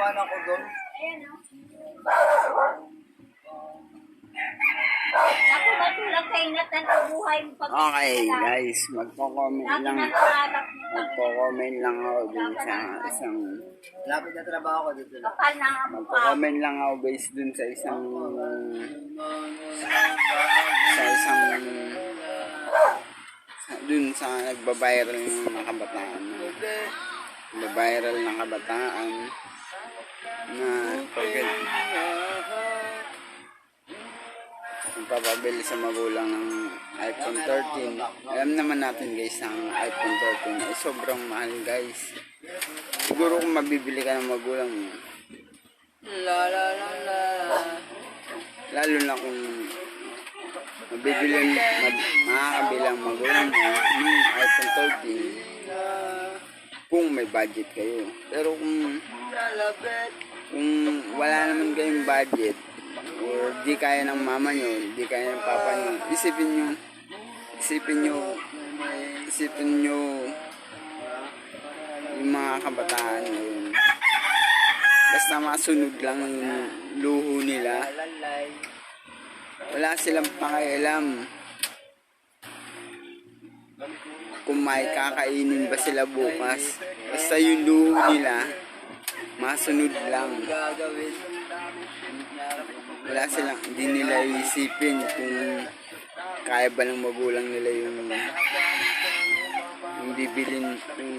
naman ako doon. Ayan o. Naku, matulog kayo na tanong buhay mo pag Okay, guys, magko-comment Lagi lang. Magko-comment lang ako dun sa isang Lapit na trabaho ko dito. lang. Kapal na ang mukha. magko-comment lang ako based dun sa isang sa isang sa- dun sa nagbabiral ng kabataan na nagbabiral ng kabataan na pag magpapabili sa magulang ng iPhone 13. Alam naman natin guys ang iPhone 13 ay sobrang mahal guys. Siguro kung mabibili ka ng magulang mo, La la la la. lalo na kung mabibili mag, makakabilang magulang mo ng iPhone 13 kung may budget kayo. Pero kung. Kung wala naman kayong budget or di kaya ng mama nyo, di kaya ng papa nyo, isipin nyo, isipin nyo, isipin nyo yung mga kabataan ngayon. Basta masunod lang yung luho nila. Wala silang pakialam kung may kakainin ba sila bukas. Basta yung luho nila, masunod lang. Wala silang, hindi nila isipin kung kaya ba ng magulang nila yung yung bibilin yung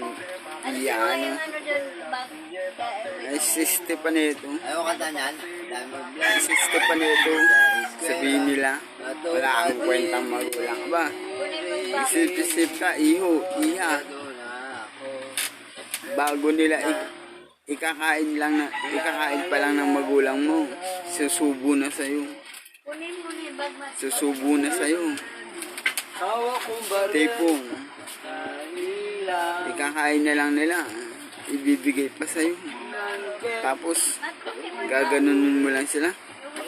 Ano yung ano? Ay, siste pa nito. Ayaw Ay, bless. siste pa nito. Sabihin nila, wala kang kwentang magulang ba? Isip-isip ka, iho, iha. Bago nila ik- ikakain lang na, ikakain pa lang ng magulang mo, susubo na sa'yo. Susubo na sa'yo. Tipong, ikakain na lang nila. Ibibigay pa sa'yo. Tapos, gaganunin mo lang sila.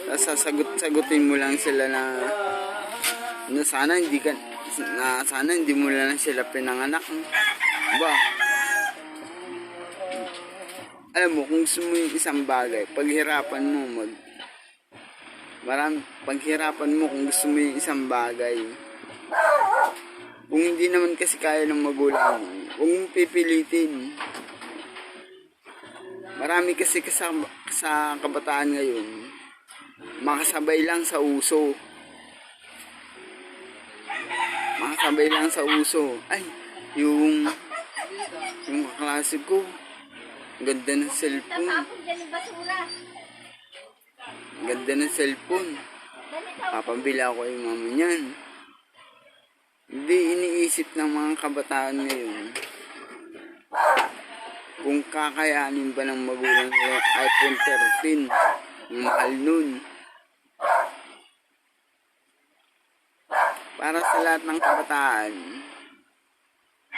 Tapos sasagot-sagutin mo lang sila na, na sana hindi ka, na sana hindi mo lang sila pinanganak. Ba? Alam mo, kung gusto mo yung isang bagay, paghirapan mo, mag, marami, paghirapan mo kung gusto mo yung isang bagay. Kung hindi naman kasi kaya ng magulang mo, huwag pipilitin. Marami kasi sa, sa kabataan ngayon, makasabay lang sa uso. Makasabay lang sa uso. Ay, yung, yung kaklase ko, ganda ng cellphone. Tapos dyan basura. Ang ganda ng cellphone. Ganito. Papabili ako yung mama niyan. Hindi iniisip ng mga kabataan ngayon kung kakayanin ba ng magulang nila iPhone 13 yung mahal nun. Para sa lahat ng kabataan,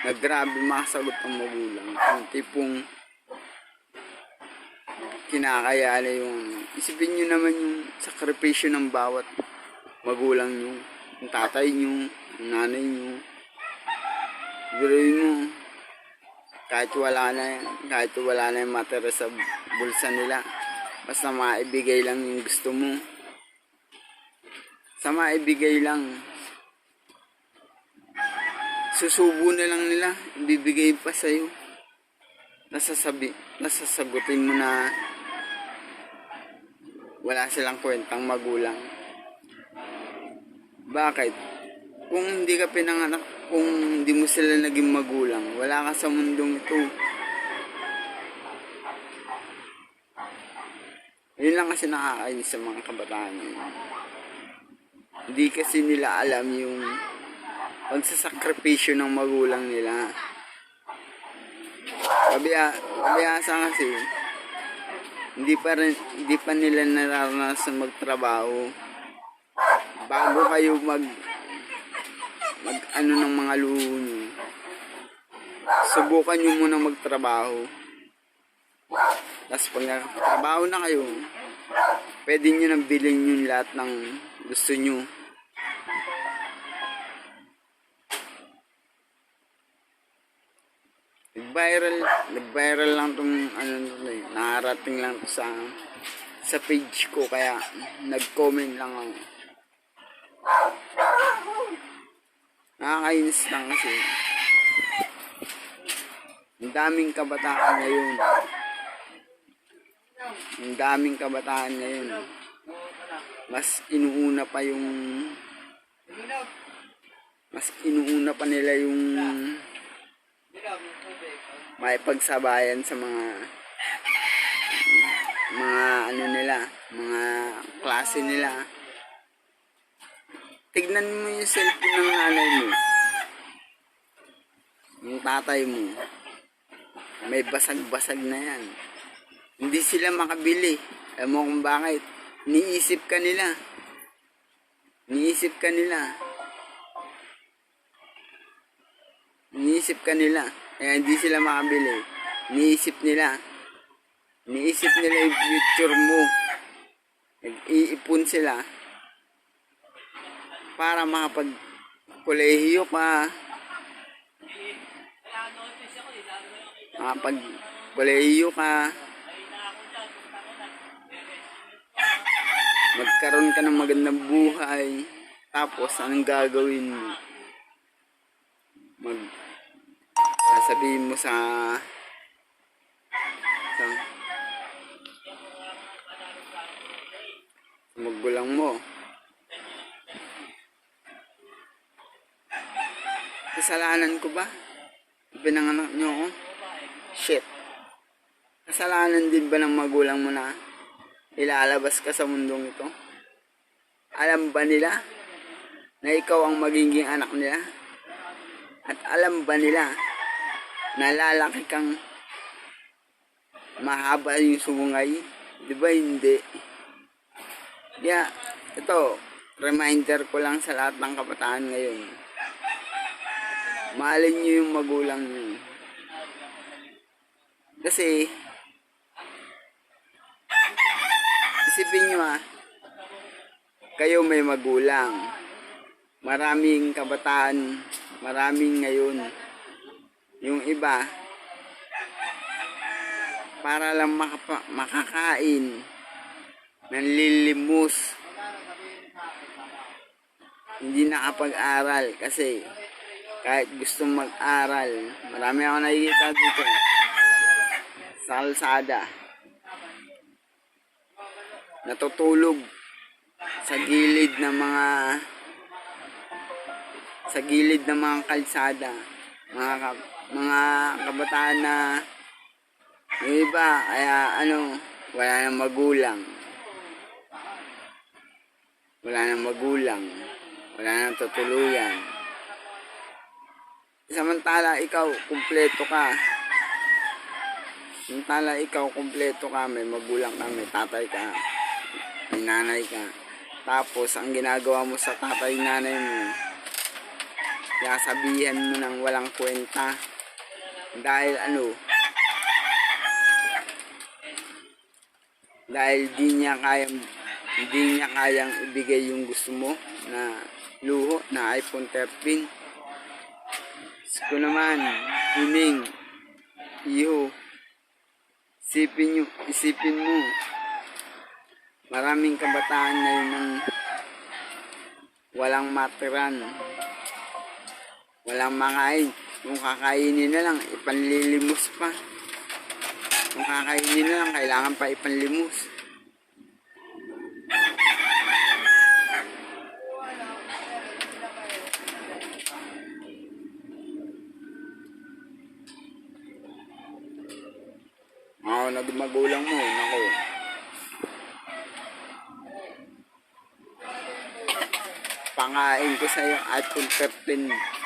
na grabe makasagot ang magulang. Yung tipong kinakaya na yung isipin nyo naman yung sakripisyo ng bawat magulang nyo yung tatay nyo yung nanay nyo. Siguraduhin mo kahit wala na kahit wala na yung matera sa bulsa nila basta maibigay lang yung gusto mo. Sa maibigay lang susubo na lang nila ibibigay pa sa'yo. Nasasabi nasasagutin mo na wala silang kwentang magulang. Bakit? Kung hindi ka pinanganak, kung hindi mo sila naging magulang, wala ka sa mundong ito. Yun lang kasi nakakainis sa mga kabataan. Hindi kasi nila alam yung pagsasakripisyo ng magulang nila. Kabia, kabiyasa kasi, hindi pa rin, hindi pa nila nararanasan magtrabaho. Bago kayo mag, mag ano ng mga luho nyo. Subukan nyo muna magtrabaho. Tapos pag nakatrabaho na kayo, pwede nyo nang bilhin yung lahat ng gusto nyo. Nag-viral, nag-viral lang tong ano to eh, nakarating lang sa sa page ko kaya nag-comment lang ako. Nakakainis lang kasi. Ang daming kabataan ngayon. Ang daming kabataan ngayon. Mas inuuna pa yung mas inuuna pa nila yung may pagsabayan sa mga mga ano nila, mga klase nila. Tignan mo yung cellphone ng nanay mo. Yung tatay mo. May basag-basag na yan. Hindi sila makabili. Alam mo kung bakit? Niisip ka nila. Niisip ka nila. Niisip ka nila. Kaya hindi sila makabili. Niisip nila. Niisip nila yung future mo. Nag-iipon sila. Para makapag kolehiyo ka. Makapag kolehiyo ka. Magkaroon ka ng magandang buhay. Tapos, anong gagawin mo? Mag sasabihin mo sa sa magulang mo. Kasalanan ko ba? Pinanganak niyo ako? Shit. Kasalanan din ba ng magulang mo na ilalabas ka sa mundong ito? Alam ba nila na ikaw ang magiging anak nila? At alam ba nila na lalaki kang mahaba yung sungay? Di ba hindi? Kaya, ito, reminder ko lang sa lahat ng kabataan ngayon. Mahalin nyo yung magulang nyo. Kasi, isipin nyo ah, kayo may magulang. Maraming kabataan, maraming ngayon. Yung iba, para lang makapa, makakain, nanlilimos. Hindi nakapag-aral kasi kahit gusto mag-aral, marami ako nakikita dito sa. Natutulog sa gilid ng mga sa gilid ng mga kalsada mga mga kabataan na yung iba kaya ano wala nang magulang. Wala nang magulang. Wala nang tutuluyan. Samantala ikaw kumpleto ka. Samantala ikaw kumpleto ka. May magulang ka may tatay ka may nanay ka. Tapos ang ginagawa mo sa tatay nanay mo sabihan mo ng walang kwenta. Dahil ano? Dahil di niya kayang hindi niya kayang ibigay yung gusto mo na luho na iPhone 13. Ko naman, hining, iho, isipin, nyo, isipin mo, maraming kabataan na yun ng walang matiran, Walang makain. Kung kakainin na lang, ipanlilimos pa. Kung kakainin na lang, kailangan pa ipanlimos. Ako, nagmagulang mo, nako. Pangain ko sa'yo iPhone 13